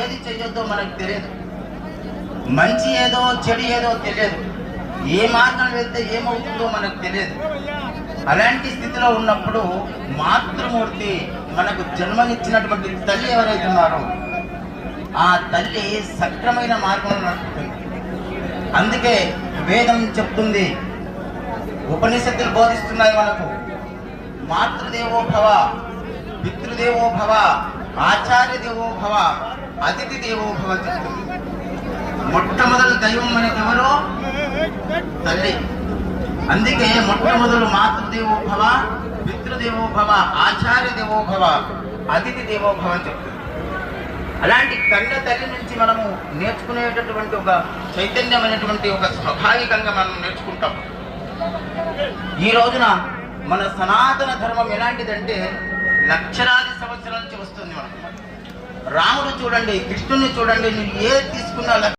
ఏది చేయొద్దో మనకు తెలియదు. మంచి ఏదో చెడు ఏదో తెలియదు. ఏ మార్గం వెళ్తే ఏమవుతుందో మనకు తెలియదు. అలాంటి స్థితిలో ఉన్నప్పుడు మాతృమూర్తి మనకు జన్మనిచ్చినటువంటి తల్లి ఎవరైతే ఉన్నారో ఆ తల్లి సక్రమైన మార్గంలో నడుపుతుంది. అందుకే వేదం చెప్తుంది ఉపనిషత్తులు బోధిస్తున్నాయి మనకు మాతృదేవో భవ పితృదేవో భవ ఆచార్య దేవో భవ అతిథి దేవో భవ మొట్టమొదటి దైవం మనకి ఎవరు తల్లి. అందుకే మొట్టమొదలు మాతృదేవో భవ పితృదేవో భవ ఆచార్య దేవో భవ అతిథి దేవో భవ అని చెప్తుంది అలాంటి కన్న తల్లి నుంచి మనము నేర్చుకునేటటువంటి ఒక చైతన్యమైనటువంటి ఒక స్వాభావికంగా మనం నేర్చుకుంటాం. ఈ రోజున మన సనాతన ధర్మం ఎలాంటిదంటే లక్షలాది సంవత్సరాల నుంచి వస్తుంది మనకు. రాముడు చూడండి కృష్ణుని చూడండి నువ్వు ఏది తీసుకున్నా